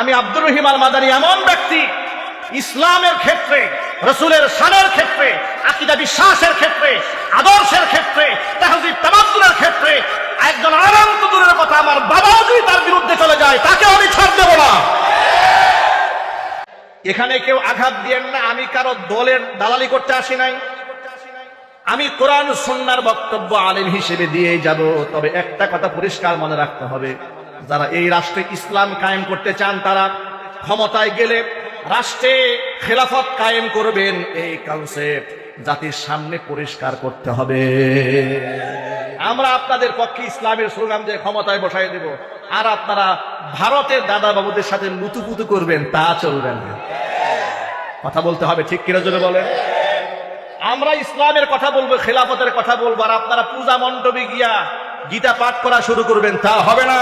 আমি আব্দুর রহিম আল মাদারি এমন ব্যক্তি, ইসলামের ক্ষেত্রে, রসুলের সানের ক্ষেত্রে, আকিদা বিশ্বাসের ক্ষেত্রে, আদর্শের ক্ষেত্রে, তাহজিব তামাদ্দুলের ক্ষেত্রে, একজন দূরের কথা, আমার বাবাও যদি তার বিরুদ্ধে চলে যায়, তাকে আমি ছাড় দেব না। এখানে কেউ আঘাত দিয়েন না, আমি কারও দলের দালালি করতে আসি নাই। আমি কোরআন সন্ন্যার বক্তব্য আলিম হিসেবে দিয়ে যাব, তবে একটা কথা পরিষ্কার মনে রাখতে হবে। যারা এই রাষ্ট্রে ইসলাম কায়েম করতে চান, তারা ক্ষমতায় গেলে রাষ্ট্রে খেলাফত কায়েম করবেন এই কনসেপ্ট জাতির সামনে পরিষ্কার করতে হবে। আমরা আপনাদের পক্ষে ইসলামের স্লোগান যে ক্ষমতায় বসাই দেব। আর আপনারা ভারতের দাদা বাবুদের সাথে লুতুপুতু করবেন, তা চলবেন কথা বলতে হবে ঠিক কিনা জন্য বলেন? আমরা ইসলামের কথা বলব, খেলাফতের কথা বলব, আর আপনারা পূজা মণ্ডপে গিয়া গীতা পাঠ করা শুরু করবেন, তা হবে না।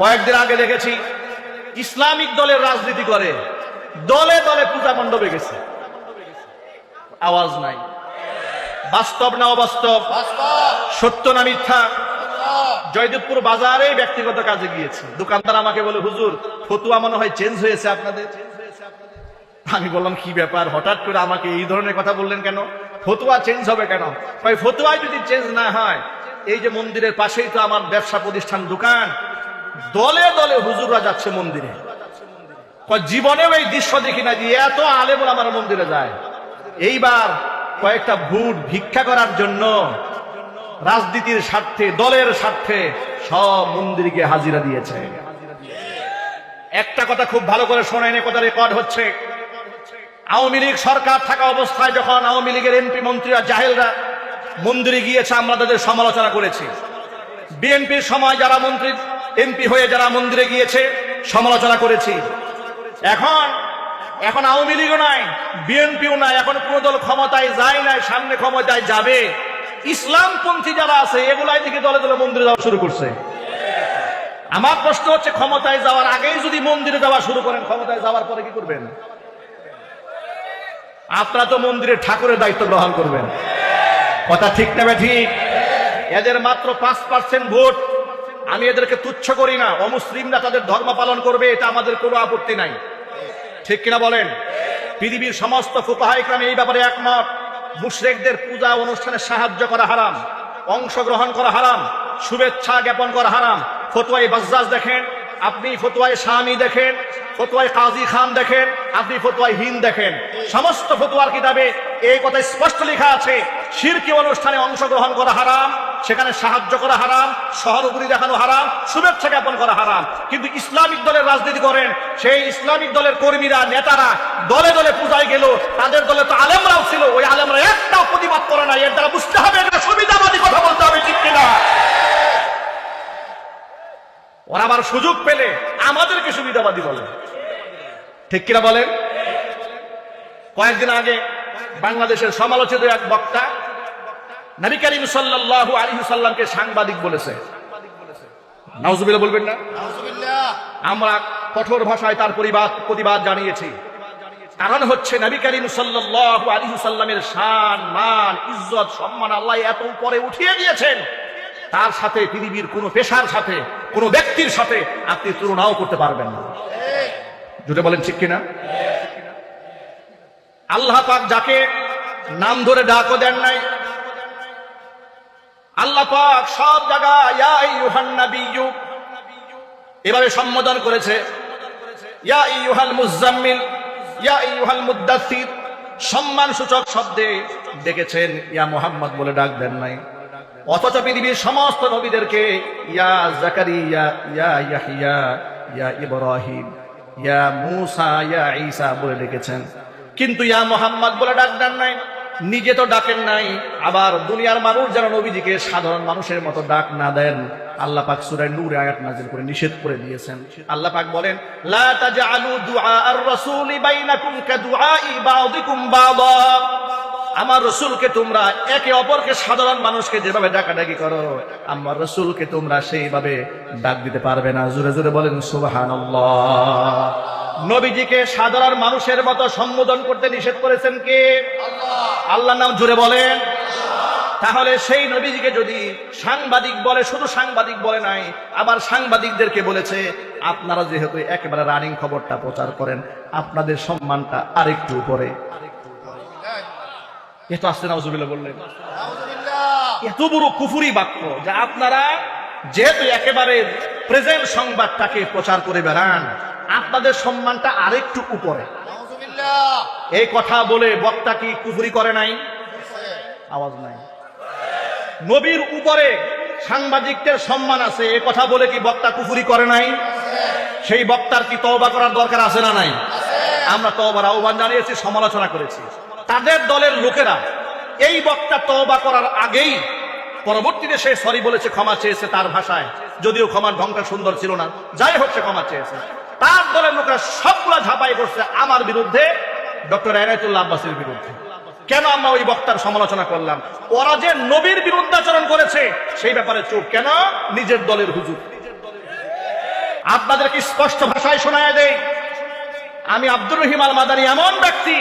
কয়েকদিন আগে দেখেছি, ইসলামিক দলের রাজনীতি করে, দলে দলে পূজা মণ্ডপে গেছে। আওয়াজ নাই। বাস্তব না অবাস্তব? সত্য না মিথ্যা? জয়দেবপুর বাজারে ব্যক্তিগত কাজে গিয়েছে। দোকানদার আমাকে বলে, হুজুর, ফতুয়া মনে হয় চেঞ্জ হয়েছে আপনাদের? আমি বললাম, কি ব্যাপার? হঠাৎ করে আমাকে এই ধরনের কথা বললেন কেন? ফতুয়া চেঞ্জ হবে কেন? ভাই ফতুয়ায় যদি চেঞ্জ না হয়, এই যে মন্দিরের পাশেই তো আমার ব্যবসা প্রতিষ্ঠান দোকান দলে দলে হুজুররা যাচ্ছে মন্দিরে। জীবনেও এই দৃশ্য দেখি না যে এত আলেমুল আমার মন্দিরে যায়। এইবার কয়েকটা ভোট ভিক্ষা করার জন্য রাজনীতির স্বার্থে, দলের স্বার্থে সব মন্দিরকে হাজিরা দিয়েছে। একটা কথা খুব ভালো করে শোনেন কথা রেকর্ড হচ্ছে। আওয়ামী লীগ সরকার থাকা অবস্থায় যখন আওয়ামী লীগের এমপি মন্ত্রীরা, জাহেলরা মন্দিরে গিয়েছে, আমরা তাদের সমালোচনা করেছি। বিএনপির সময় যারা মন্ত্রী এমপি হয়ে যারা মন্দিরে গিয়েছে, সমালোচনা করেছি। এখন এখন আওয়ামী লীগও নাই, বিএনপিও নাই, এখন কোন দল ক্ষমতায় যায় নাই, সামনে ক্ষমতায় যাবে। ইসলামপন্থী যারা আছে, এগুলাই দিকে দলে দলে মন্দিরে যাওয়া শুরু করছে। আমার প্রশ্ন হচ্ছে, ক্ষমতায় যাওয়ার আগেই যদি মন্দিরে যাওয়া শুরু করেন, ক্ষমতায় যাওয়ার পরে কি করবেন? আপনারা তো মন্দিরে ঠাকুরের দায়িত্ব গ্রহণ করবেন। কথা ঠিক নেবে ঠিক? এদের মাত্র পাঁচ পার্সেন্ট ভোট। আমি এদেরকে তুচ্ছ করি না। অমুসলিমরা তাদের ধর্ম পালন করবে, এটা আমাদের কোনো আপত্তি নাই। ঠিক কিনা বলেন? পৃথিবীর সমস্ত ফুকাহাইক্রাম এই ব্যাপারে একমত। মুশরেকদের পূজা অনুষ্ঠানে সাহায্য করা হারাম, অংশগ্রহণ করা হারাম, শুভেচ্ছা জ্ঞাপন করা হারাম। ফতুয়াই বাজ্জাজ দেখেন আপনি ফতুয়ায় স্বামী দেখেন, ফতুয়ায় কাজী খান দেখেন, আপনি ফতুয়ায় হিন দেখেন। সমস্ত ফতুয়ার কিতাবে এই কথা স্পষ্ট লেখা আছে শিরকি অনুষ্ঠানে অংশগ্রহণ করা হারাম, সেখানে সাহায্য করা হারাম সহানুভূতি দেখানো হারাম, শুভেচ্ছা জ্ঞাপন করা হারাম। কিন্তু ইসলামিক দলের রাজনীতি করেন, সেই ইসলামিক দলের কর্মীরা, নেতারা দলে দলে পূজায় গেল, তাদের দলে তো আলেমরাও ছিল, ওই আলেমরা একটাও প্রতিবাদ করে না এর দ্বারা বুঝতে হবে এটা সুবিধাবাদী কথা বলতে হবে, ঠিক কিনা? ওরা আবার সুযোগ পেলে আমাদেরকে সুবিধাবাদী বলে। ঠিক কিনা বলেন? কয়েকদিন আগে বাংলাদেশের সমালোচিত এক বক্তা নবী করিম সাল্লাল্লাহু আলাইহি সাল্লামকে সাংবাদিক বলেছে। নাউজুবিল্লাহ বলবেন না? আমরা কঠোর ভাষায় তার পরিবাদ প্রতিবাদ জানিয়েছি। কারণ হচ্ছে নবী করিম সাল্লাল্লাহু আলাইহি সাল্লামের শান মান ইজ্জত সম্মান আল্লাহ এত উপরে উঠিয়ে দিয়েছেন। তার সাথে, পৃথিবীর কোনো পেশার সাথে, কোনো ব্যক্তির সাথে আপনি তুলনাও করতে পারবেন না। জুটে বলেন ঠিক কিনা? আল্লাহ পাক যাকে নাম ধরে ডাকও দেন নাই। আল্লাহ পাক সব জায়গায় এভাবে সম্বোধন করেছে। সম্মান সূচক শব্দে দেখেছেন ইয়া মোহাম্মদ বলে ডাক দেন নাই। অথচ পৃথিবীর সমস্ত নবীদেরকে, ইয়া জাকারিয়া, ইয়া ইয়াহিয়া, ইয়া ইব্রাহিম, ইয়া মুসা, ইয়া ঈসা বলে ডেকেছেন। কিন্তু ইয়া মোহাম্মদ বলে ডাক দেন নাই, নিজে তো ডাকেন নাই, আবার দুনিয়ার মানুষ যেন নবীজিকে সাধারণ মানুষের মতো ডাক না দেন, আল্লাহ পাক সূরা নূরে আয়াত নাযিল করে নিষেধ করে দিয়েছেন। আল্লাহ পাক বলেন, লা তাজআলু দুআ আর-রাসূল বাইনাকুম কাদুআই বাযিকুম বাযা আমার রসুলকে তোমরা একে অপরকে সাধারণ মানুষকে যেভাবে ডাকাডাকি করো আমার রসুলকে তোমরা সেইভাবে ডাক দিতে পারবে না। জোরে জোরে বলেন সুবাহান নবীজিকে সাধারণ মানুষের মতো সম্বোধন করতে নিষেধ করেছেন কে? আল্লাহ। নাম জুড়ে বলেন। তাহলে সেই নবীজিকে যদি সাংবাদিক বলে শুধু সাংবাদিক বলে নাই আবার সাংবাদিকদেরকে বলেছে আপনারা যেহেতু একেবারে রানিং খবরটা প্রচার করেন আপনাদের সম্মানটা আরেকটু উপরে। এত আসতে নাউজুবিল্লাহ বললেন। এত বড় কুফুরি বাক্য যে আপনারা যেহেতু একেবারে প্রেজেন্ট সংবাদটাকে প্রচার করে বেড়ান আপনাদের সম্মানটা আরেকটু উপরে। এই কথা বলে বক্তা কি কুফুরি করে নাই? আওয়াজ নাই। নবীর উপরে সাংবাদিকদের সম্মান আছে এ কথা বলে কি বক্তা কুফুরি করে নাই? সেই বক্তার কি তওবা করার দরকার আছে না নাই? আমরা তওবার আহ্বান জানিয়েছি সমালোচনা করেছি। তাদের দলের লোকেরা এই বক্তা তওবা করার আগেই পরবর্তীতে সে সরি বলেছে, ক্ষমা চেয়েছে তার ভাষায়। যদিও ক্ষমার ঢংটা সুন্দর ছিল না, যাই হচ্ছে ক্ষমা চেয়েছে। তার দলের লোকেরা সবগুলা ঝাঁপাই করছে আমার বিরুদ্ধে, ডক্টর এনায়তুল্লাহ আব্বাসের বিরুদ্ধে। কেন আমরা ওই বক্তার সমালোচনা করলাম? ওরা যে নবীর বিরুদ্ধাচরণ করেছে, সেই ব্যাপারে চুপ কেন? নিজের দলের হুজুর। আপনাদেরকে স্পষ্ট ভাষায় শোনায় দেয় আমি আব্দুর রহিম আল মাদানী এমন ব্যক্তি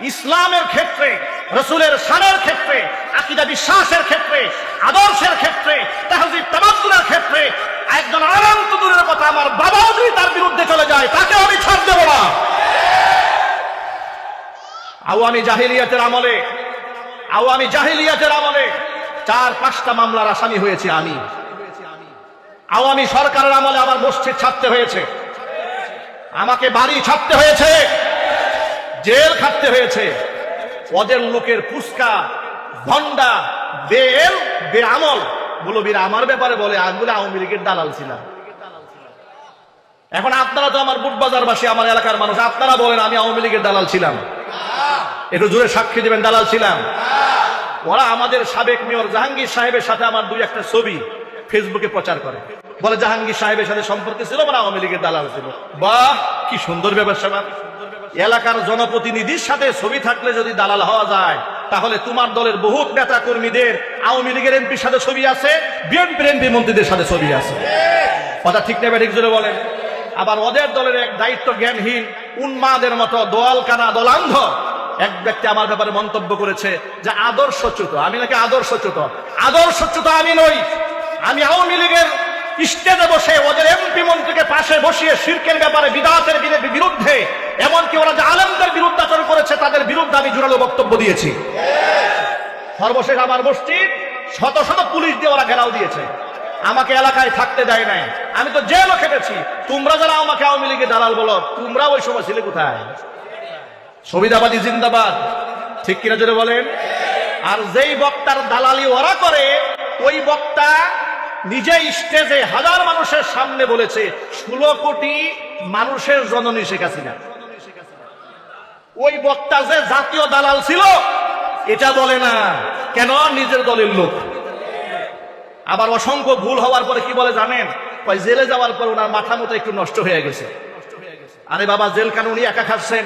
ইসলামের ক্ষেত্রে, রসুলের সারের ক্ষেত্রে, আকিদা বিশ্বাসের ক্ষেত্রে, আদর্শের ক্ষেত্রে, তাহজিব তামাদ্দুলের ক্ষেত্রে, একজন অনন্ত দূরের কথা আমার বাবাও যদি তার বিরুদ্ধে চলে যায়, তাকে আমি ছাড় দেবো না। আওয়ামী জাহিলিয়াতের আমলে, আওয়ামী জাহিলিয়াতের আমলে চার পাঁচটা মামলার আসামি হয়েছে আমি। আওয়ামী সরকারের আমলে আমার মসজিদ ছাড়তে হয়েছে। আমাকে বাড়ি ছাড়তে হয়েছে। জেল খাটতে হয়েছে। ওদের লোকের ফুসকা ভন্ডা বেল বে আমল মুলবির আমার ব্যাপারে বলে আঙ্গুলে আওয়ামী লীগের দালাল ছিলাম। এখন আপনারা তো আমার বুটবাজারবাসী, আমার এলাকার মানুষ, আপনারা বলেন আমি আওয়ামী লীগের দালাল ছিলাম। একটু জোরে সাক্ষী দেবেন, দালাল ছিলাম। ওরা আমাদের সাবেক মেয়র জাহাঙ্গীর সাহেবের সাথে আমার দুই একটা ছবি ফেসবুকে প্রচার করে। বলে জাহাঙ্গীর সাহেবের সাথে সম্পর্ক ছিল মানে আওয়ামী লীগের দালাল ছিল। বাহ, কি সুন্দর ব্যবসা এলাকার জনপ্রতিনিধির সাথে ছবি থাকলে যদি দালাল হওয়া যায়, তাহলে তোমার দলের বহুত নেতা কর্মীদের আওয়ামী লীগের এমপির সাথে ছবি আছে, বিএনপির এমপি মন্ত্রীদের সাথে ছবি আছে। কথা ঠিক নেবে ঠিক জোরে বলেন। আবার ওদের দলের এক দায়িত্ব জ্ঞানহীন উন্মাদের মতো দোয়াল কানা দলান্ধ এক ব্যক্তি আমার ব্যাপারে মন্তব্য করেছে যে আদর্শচ্যুত। আমি নাকি আদর্শচ্যুত? আদর্শচ্যুত আমি নই। আমি আওয়ামী লীগের স্টেজে বসে ওদের এমপি মন্ত্রীকে পাশে বসিয়ে শির্কের ব্যাপারে বিদাতের বিরু- বিরুদ্ধে, এমনকি ওরা যে আলমদের বিরুদ্ধাচরণ করেছে, তাদের বিরুদ্ধে আমি জোরালো বক্তব্য দিয়েছি। সর্বশেষ আমার মসজিদ, শত শত পুলিশ দিয়ে ওরা ঘেরাও দিয়েছে। আমাকে এলাকায় থাকতে দেয় নাই। আমি তো জেলও খেটেছি। তোমরা যারা আমাকে আওয়ামী লীগে দালাল বলো, তোমরা ওই সময় ছিলে কোথায়? সুবিধাবাদী জিন্দাবাদ। ঠিক কিনা জোরে বলেন? আর যেই বক্তার দালালি ওরা করে, ওই বক্তা নিজে স্টেজে হাজার মানুষের সামনে বলেছে, ষোলো কোটি মানুষের জননী শেখ হাসিনা। ওই বক্তা যে জাতীয় দালাল ছিল, এটা বলে না, কেন? নিজের দলের লোক। আবার অসংখ্য ভুল হওয়ার পরে কি বলে জানেন? জেলে যাওয়ার পর ওনার মাথা মতো একটু নষ্ট হয়ে গেছে। আরে বাবা জেল কান উনি একা খাচ্ছেন,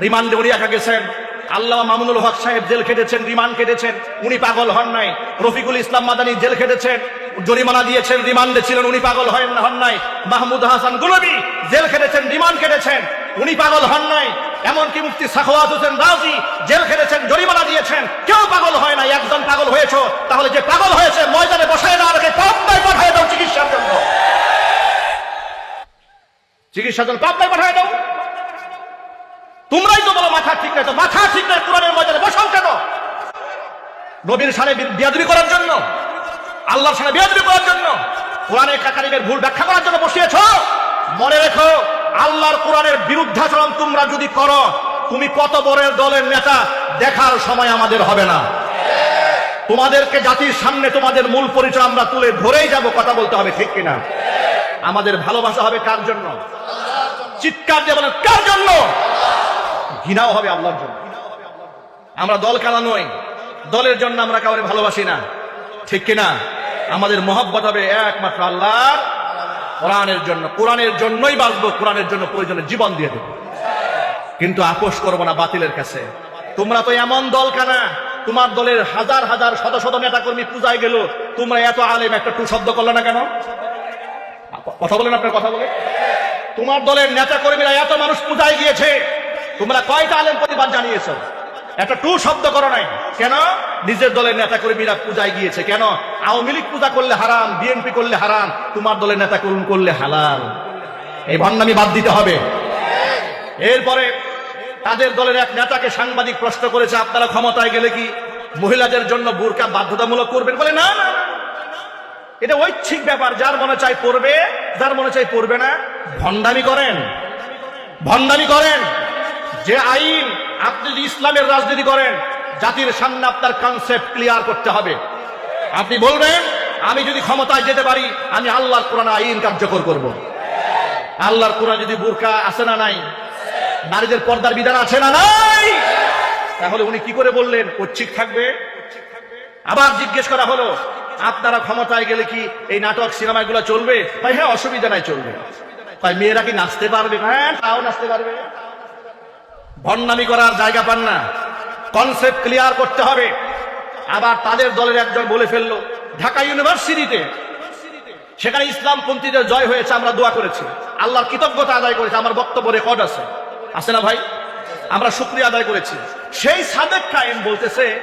রিমান্ডে উনি একা গেছেন। আল্লাহ মামুনুল হক সাহেব জেল খেটেছেন, রিমান্ড খেটেছেন। উনি পাগল হন নাই। রফিকুল ইসলাম মাদানী জেল খেটেছেন। জরিমানা দিয়েছেন, রিমান্ডে ছিলেন, উনি পাগল হন হন নাই। মাহমুদ হাসান গুলবি, জেল খেটেছেন, রিমান্ড কেটেছেন উনি পাগল হন নাই। এমনকি মুফতি সাখওয়াত হোসেন রাজি জেল খেটেছেন, জরিমানা দিয়েছেন। কেউ পাগল হয় নাই, একজন পাগল হয়েছ, তাহলে যে পাগল হয়েছে, ময়দানে বসায় না রেখে পাবনায় পাঠায় দাও চিকিৎসার জন্য। চিকিৎসার জন্য পাবনায় পাঠায় দাও। তোমরাই তো বলো মাথা ঠিক নাই, তো মাথা ঠিক নাই, কোরআনের ময়দানে বসাও কেন? নবীর সানে বিয়াদবি করার জন্য। আল্লাহর সানে বিয়াদবি করার জন্য কোরআনের কাকারিমের ভুল ব্যাখ্যা করার জন্য বসিয়েছ? মনে রেখো, আল্লাহর কোরআনের বিরুদ্ধাচরণ তোমরা যদি করো, তুমি কত বড়ের দলের নেতা, দেখার সময় আমাদের হবে না। তোমাদেরকে জাতির সামনে তোমাদের মূল পরিচয় আমরা তুলে ধরেই যাব, কথা বলতে হবে ঠিক কিনা? আমাদের ভালোবাসা হবে কার জন্য? চিৎকার দিয়ে বলেন, কার জন্য? ঘৃণাও হবে আল্লাহর জন্য। আমরা দল কালা নই। দলের জন্য আমরা কাউরে ভালোবাসি না। ঠিক কিনা? আমাদের মহব্বত হবে একমাত্র আল্লাহ কোরআনের জন্য, কোরআনের জন্যই বাঁচবো, কোরআনের জন্য প্রয়োজনে জীবন দিয়ে দেবো। কিন্তু আপোষ করব না বাতিলের কাছে। তোমরা তো এমন দল কানা তোমার দলের হাজার হাজার শত শত নেতা কর্মী পূজায় গেল, তোমরা এত আলেম একটা টু শব্দ করল না কেন? কথা বলেন আপনার কথা বলে। তোমার দলের নেতা কর্মীরা এত মানুষ পূজায় গিয়েছে, তোমরা কয়টা আলেম প্রতিবাদ জানিয়েছো? একটা টু শব্দ করো নাই। কেন? নিজের দলের নেতা করে কর্মীরা পূজায় গিয়েছে। কেন? আওয়ামী লীগ পূজা করলে হারাম, বিএনপি করলে হারাম, তোমার দলের নেতা কর্মী করলে হালাল। এই ভণ্ডামি বাদ দিতে হবে। এরপরে তাদের দলের এক নেতাকে সাংবাদিক প্রশ্ন করেছে, আপনারা ক্ষমতায় গেলে কি মহিলাদের জন্য বোরকা বাধ্যতামূলক করবেন? বলে, না না। এটা ঐচ্ছিক ব্যাপার। যার মনে চাই পড়বে, যার মনে চাই পড়বে না, ভণ্ডামি করেন। ভণ্ডামি করেন। যে আইন আপনি যদি ইসলামের রাজনীতি করেন, জাতির সামনে আপনার কনসেপ্ট ক্লিয়ার করতে হবে। আপনি বলবেন, আমি যদি ক্ষমতায় যেতে পারি, আমি আল্লাহর কোরআন আইন কার্যকর করব। আল্লাহর কোরআন যদি বুরকা আছে না নাই? নারীদের পর্দার বিধান আছে না নাই? তাহলে উনি কি করে বললেন? ঐচ্ছিক থাকবে? আবার জিজ্ঞেস করা হলো, আপনারা ক্ষমতায় গেলে কি এই নাটক, সিনেমাগুলো চলবে? ভাই হ্যাঁ অসুবিধা নাই, চলবে। ভাই মেয়েরা কি নাচতে পারবে? হ্যাঁ তাও নাচতে পারবে। ভণ্ডামি করার জায়গা পান না। কনসেপ্ট ক্লিয়ার করতে হবে। আবার তাদের দলের একজন বলে ফেলল, ঢাকা ইউনিভার্সিটিতে। সেখানে ইসলামপন্থীদের জয় হয়েছে, আমরা দোয়া করেছি। আল্লাহর কৃতজ্ঞতা আদায় করেছি, আমার বক্তব্য রেকর্ড আছে। আছে না ভাই? আমরা শুক্রিয়া আদায় করেছি। সেই সাদেক কায়েম বলতেছে,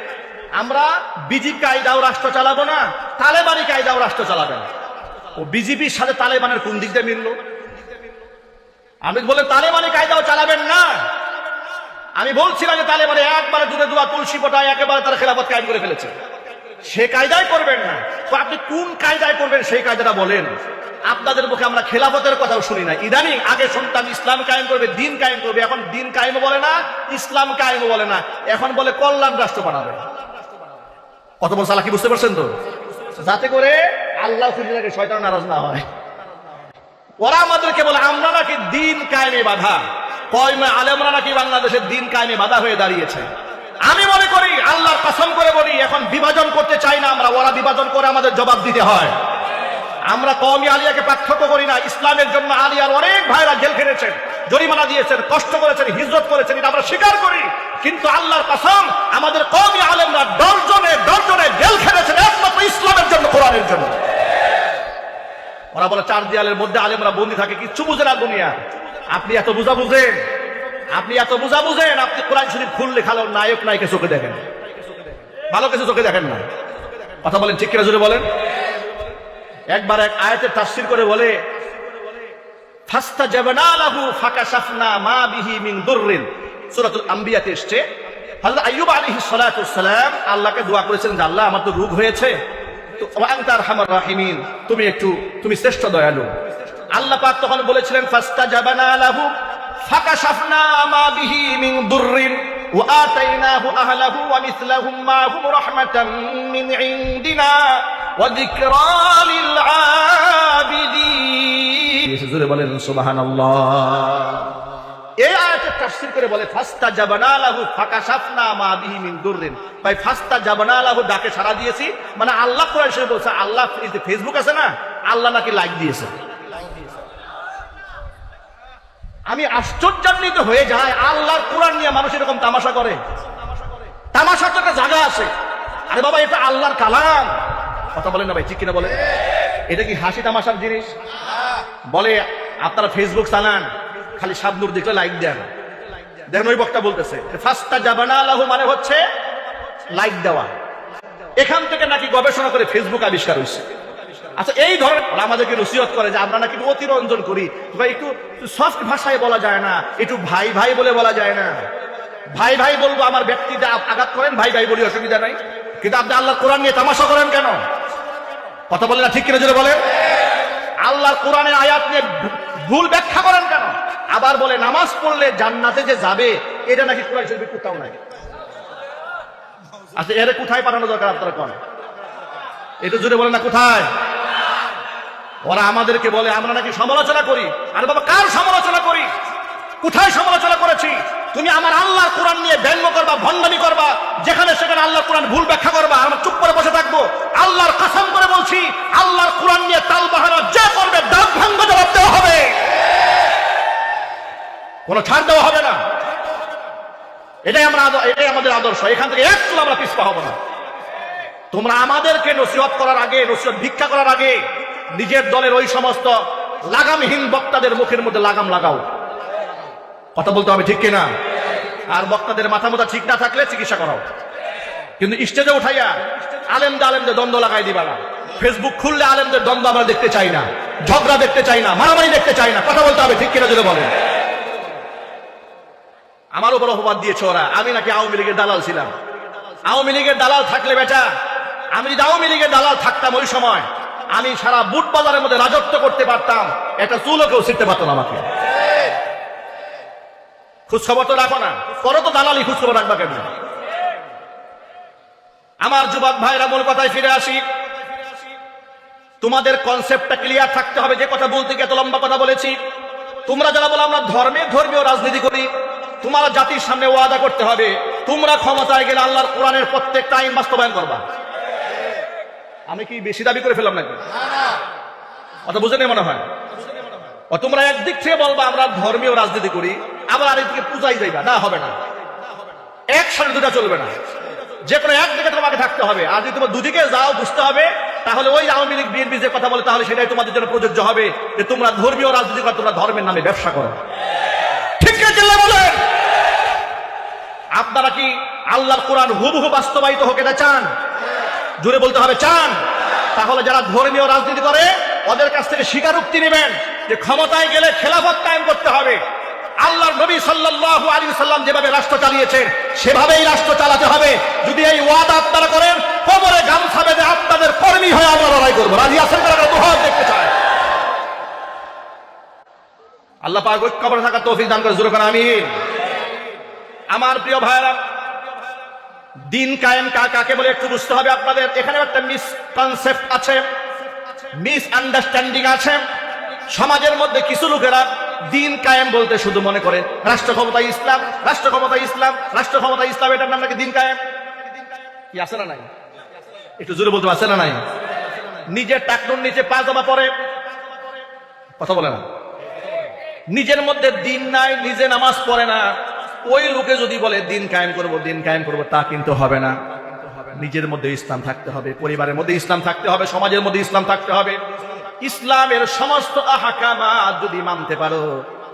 আমরা বিজেপি কায়দাও রাষ্ট্র চালাবো না, তালেবানি কায়দাও রাষ্ট্র চালাবে না। ও বিজেপির সাথে তালেবানের কোন দিক দিয়ে মিললো? আমি বলে তালেবানি কায়দাও চালাবেন না। আমি বলছিলাম যে তালেবানে একবারে দূরে দুয়া তুলসী পটায় একেবারে তারা খেলাফত কায়েম করে ফেলেছে। সে কায়দায় করবেন না। তো আপনি কোন কায়দায় করবেন সেই কায়দাটা বলেন। আপনাদের মুখে আমরা খেলাফতের কথাও শুনি না। ইদানিং আগে শুনতাম ইসলাম কায়েম করবে, দিন কায়েম করবে। এখন দিন কায়েম বলে না, ইসলাম কায়েম বলে না। এখন বলে কল্যাণ রাষ্ট্র বানাবে। কত বড় সালা, কি বুঝতে পারছেন তো? যাতে করে আল্লাহ থাকে শয়তান নারাজ না হয়। ওরা আমাদেরকে বলে, আমরা নাকি দিন কায়েমে বাধা। কয়মে আলেমরা নাকি বাংলাদেশের দিন কায়েমে বাধা হয়ে দাঁড়িয়েছে? আমি মনে করি আল্লাহর কসম করে বলি, এখন বিভাজন করতে চাই না আমরা, ওরা বিভাজন করে আমাদের জবাব দিতে হয়। আমরা কওমি আলিয়াকে পার্থক্য করি না, ইসলামের জন্য আলিয়ার অনেক ভাইরা জেল খেটেছেন, জরিমানা দিয়েছেন, কষ্ট করেছেন, হিজরত করেছেন, এটা আমরা স্বীকার করি। কিন্তু আল্লাহর কসম, আমাদের কওমি আলেমরা দর্জনে দর্জনে জেল খেটেছেন, একমাত্র ইসলামের জন্য, কোরআনের জন্য। ওরা বলে, চার দেয়ালের মধ্যে আলেমরা বন্দি থাকে, কিচ্ছু বুঝে না দুনিয়া। আপনি এত বুঝা বুঝেন? আপনি এত বুঝা বুঝেন? আপনি কোরআন শরীফ খুললে খালো নায়ক নায়িকা চোখে দেখেন। ভালো কিছু চোখে দেখেন না। কথা বলেন ঠিক কিনা বলেন? একবার এক আয়াতের তাফসির করে বলে ফাকাশাফনা মা মিন আম্বিয়াতে এসেছে আইয়ুব আল্লাহকে যে, আল্লাহ আমার তো রোগ হয়েছে। তো তুমি একটু, তুমি শ্রেষ্ঠ দয়ালু। আল্লাহ পাক তখন বলেছিলেন ফাস্তা জাবানা লাহু ফাকাশাফনা মা বিহি মিন দুররিন وآتيناه أهله ومثلهم معهم رحمة من عندنا وذكرى للعابدين জোরে বলেন সুবহানাল্লাহ এই আয়াতের তাফসীর করে বলে ফাস্তা জাবানা লাহু ফাকাশাফনা মা বিহি মিন দুররিন ভাই ফাস্তা জাবানা লাহু ডাকে সাড়া দিয়েছি মানে আল্লাহ কোরআন শরীফ বলছে আল্লাহ এই যে ফেসবুক আছে না আল্লাহ নাকি লাইক দিয়েছে আমি আশ্চর্যান্বিত হয়ে যায় আল্লাহর কোরআন নিয়ে মানুষ এরকম তামাশা করে। তামাশার তো একটা জায়গা আছে। আরে বাবা, এটা আল্লাহর কালাম। কথা বলেন না ভাই, ঠিক কিনা বলে এটা কি হাসি তামাশার জিনিস? বলে, আপনারা ফেসবুক চালান, খালি সাবনুর দেখলে লাইক দেন। দেখেন ওই বক্তা বলতেছে ফাস্তা জাবানা আল্লাহ মানে হচ্ছে লাইক দেওয়া। এখান থেকে নাকি গবেষণা করে ফেসবুক আবিষ্কার হয়েছে। আচ্ছা এই ধরনের আমাদেরকে নসিহত করে যে আমরা নাকি অতিরঞ্জন করি। ভাই, একটু সফট ভাষায় বলা যায় না, একটু ভাই ভাই বলে বলা যায় না। ভাই ভাই বলব, আমার ব্যক্তিতে আঘাত করেন, ভাই ভাই বলি, অসুবিধা নাই। কিন্তু আপনি আল্লাহ কোরআন নিয়ে তামাশা করেন কেন? কথা বলেন না, ঠিক কিনা জোরে বলেন? আল্লাহর কোরআনের আয়াত নিয়ে ভুল ব্যাখ্যা করেন কেন? আবার বলে, নামাজ পড়লে জান্নাতে যে যাবে, এটা নাকি কোরআন শরীফে কোথাও নাই। আচ্ছা এর কোথায় পাঠানো দরকার আপনারা কোন? এটা জুড়ে বলেন না, কোথায়? ওরা আমাদেরকে বলে, আমরা নাকি সমালোচনা করি। আর বাবা, কার সমালোচনা করি? কোথায় সমালোচনা করেছি? তুমি আমার আল্লাহর কোরআন নিয়ে ব্যঙ্গ করবা, ভণ্ডামি করবা, যেখানে সেখানে আল্লাহর কোরআন ভুল ব্যাখ্যা করবা। আমরা চুপ করে বসে থাকব। আল্লাহর কাসম করে বলছি, আল্লাহর কোরআন নিয়ে তাল বাহানো যে করবে, দাঁত ভাঙ্গ জবাব দেওয়া হবে। কোনো ছাড় দেওয়া হবে না। এটাই আমরা এটাই আমাদের আদর্শ। এখান থেকে এক আমরা পিছপা হব না। তোমরা আমাদেরকে নসিহত করার আগে, নসিহত ভিক্ষা করার আগে নিজের দলের ওই সমস্ত লাগামহীন বক্তাদের মুখের মধ্যে লাগাম লাগাও। কথা বলতে হবে ঠিক কিনা? আর বক্তাদের মাথা মোথা ঠিক না থাকলে চিকিৎসা করাও। কিন্তু স্টেজে উঠাইয়া আলেমদে আলেমদের দ্বন্দ্ব লাগাই দিবা না। ফেসবুক খুললে আলেমদের দ্বন্দ্ব আমরা দেখতে চাই না। ঝগড়া দেখতে চাই না। মারামারি দেখতে চাই না। কথা বলতে হবে ঠিক কিনা যদি বলেন। আমার উপর অপবাদ দিয়েছে ওরা। আমি নাকি আওয়ামী লীগের দালাল ছিলাম। আওয়ামী লীগের দালাল থাকলে বেটা, আমি যদি আওয়ামী লীগের দালাল থাকতাম ওই সময় আমি সারা বুট বাজারের মধ্যে রাজত্ব করতে পারতাম। একটা চুলও কেউ শিখতে পারতো না আমাকে। খোঁজখবর তো রাখো না। করো তো দালালি খোঁজখবর রাখবা কেন? আমার যুবক ভাইরা, মূল কথায় ফিরে আসি। তোমাদের কনসেপ্টটা ক্লিয়ার থাকতে হবে। যে কথা বলতে গিয়ে এত লম্বা কথা বলেছি। তোমরা যারা বলো, আমরা ধর্মে ধর্মীয় রাজনীতি করি। তোমরা জাতির সামনে ওয়াদা করতে হবে। তোমরা ক্ষমতায় গেলে আল্লাহর কোরআনের প্রত্যেকটা আইন বাস্তবায়ন করবা। আমি কি বেশি দাবি করে ফেললাম নাকি? অত বুঝে নেই মনে হয়। তোমরা একদিক থেকে বলবা, আমরা ধর্মীয় রাজনীতি করি, আবার আরেকদিকে পূজাই যাইবা। না, হবে না। এক একসাথে দুটা চলবে না। যে কোনো একদিকে তোমাকে থাকতে হবে। আর যদি তোমার দুদিকে যাও, বুঝতে হবে, তাহলে ওই আওয়ামী লীগ, বিএনপি যে কথা বলে, তাহলে সেটাই তোমাদের জন্য প্রযোজ্য হবে যে তোমরা ধর্মীয় রাজনীতি করো, তোমরা ধর্মের নামে ব্যবসা করো। ঠিক আছে আপনারা কি আল্লাহর কোরআন হুবহু বাস্তবায়িত হোক এটা চান? জুড়ে বলতে হবে, চান। তাহলে যারা ধর্মীয় রাজনীতি করে, ওদের কাছ থেকে স্বীকারোক্তি নেবেন যে ক্ষমতায় গেলে খেলাফত কায়েম করতে হবে। আল্লাহর নবী সাল্লাল্লাহু আলাইহি সাল্লাম যেভাবে রাষ্ট্র চালিয়েছেন, সেভাবেই রাষ্ট্র চালাতে হবে। যদি এই ওয়াদা আপনারা করেন কবরে গামছা বেঁধে আপনাদের কর্মী হয়ে আমরা লড়াই করব। রাজি আছেন তারা? দুহাত দেখতে চায়। আল্লাহ পাক কবরে থাকার তৌফিক দান করে, জোরে করে আমিন। আমার প্রিয় ভাইরা দিন কায়েম কাকে বলে একটু বুঝতে হবে আপনাদের। এখানে একটা মিসকনসেপ্ট আছে মিস আন্ডারস্ট্যান্ডিং আছে। সমাজের মধ্যে কিছু লোকেরা দিন কায়েম বলতে শুধু মনে করে। রাষ্ট্র ক্ষমতা ইসলাম, রাষ্ট্র ক্ষমতা ইসলাম, রাষ্ট্র ক্ষমতা ইসলাম, এটার নাম নাকি দিন কায়েম? কি আছে না নাই? একটু জোরে বলতে পারছে না নাই? নিজের টাকনুর নিচে পা জমা পরে কথা বলে না। নিজের মধ্যে দিন নাই, নিজে নামাজ পড়ে না। ওই লোকে যদি বলে, দিন কায়েম করব, দিন কায়েম করব, তা কিন্তু হবে না। নিজের মধ্যে ইসলাম থাকতে হবে, পরিবারের মধ্যে ইসলাম থাকতে হবে, সমাজের মধ্যে ইসলাম থাকতে হবে। ইসলামের সমস্ত আহাকামা যদি মানতে পারো,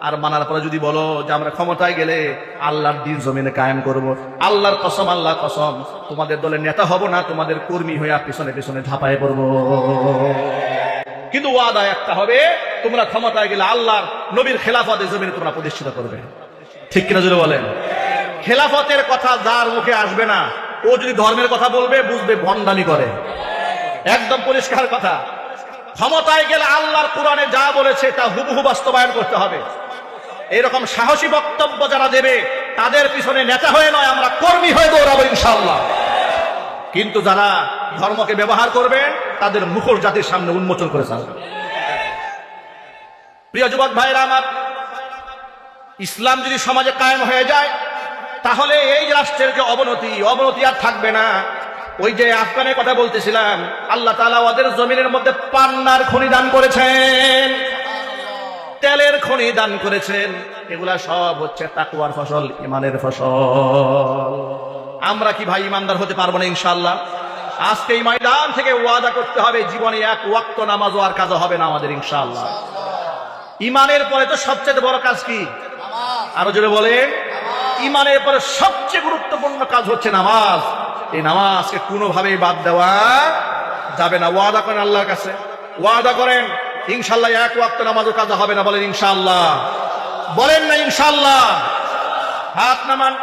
আর মানার পরে যদি বলো যে আমরা ক্ষমতায় গেলে আল্লাহর দিন জমিনে কায়েম করব, আল্লাহর কসম আল্লাহ কসম, তোমাদের দলের নেতা হব না, তোমাদের কর্মী হয়ে পিছনে পিছনে ঝাঁপায় পড়ব। কিন্তু ওয়াদা একটা হবে, তোমরা ক্ষমতায় গেলে আল্লাহর নবীর খেলাফতের জমিনে তোমরা প্রতিষ্ঠিত করবে। ঠিক কিনা যদি বলেন? খেলাফতের কথা যার মুখে আসবে না, ও যদি ধর্মের কথা বলবে, বুঝবে ভণ্ডামি করে। একদম পরিষ্কার কথা। ক্ষমতায় গেলে আল্লাহর কোরআনে যা বলেছে, তা হুবহু বাস্তবায়ন করতে হবে। এরকম সাহসী বক্তব্য যারা দেবে, তাদের পিছনে নেতা হয়ে নয়, আমরা কর্মী হয়ে দৌড়াবো ইনশাল্লাহ কিন্তু যারা ধর্মকে ব্যবহার করবে, তাদের মুখর জাতির সামনে উন্মোচন করে চালবে প্রিয় যুবক ভাইরা, আমার ইসলাম যদি সমাজে কায়েম হয়ে যায়, তাহলে এই রাষ্ট্রের যে অবনতি অবনতি আর থাকবে না। ওই যে আফগানের কথা বলতেছিলাম, আল্লাহ তালা ওদের জমিনের মধ্যে পান্নার খনি দান করেছেন। তেলের খনি দান করেছেন। এগুলা সব হচ্ছে তাকুয়ার ফসল ইমানের ফসল। আমরা কি ভাই ইমানদার হতে পারব না ইনশাল্লাহ আজকে এই ময়দান থেকে ওয়াদা করতে হবে, জীবনে এক ওয়াক্ত নামাজও আর কাজ হবে না আমাদের ইনশাল্লাহ ইমানের পরে তো সবচেয়ে বড় কাজ কি? আরও জোরে বলে, ইমানের পরে সবচেয়ে গুরুত্বপূর্ণ কাজ হচ্ছে নামাজ। এই নামাজকে কোনোভাবেই বাদ দেওয়া যাবে না। ওয়াদা করেন আল্লাহর কাছে। ওয়াদা করেন ইনশাল্লাহ এক ওয়াক্ত নামাজও কাজ হবে না বলেন ইনশাল্লাহ বলেন না ইনশাল্লাহ হাত নামান।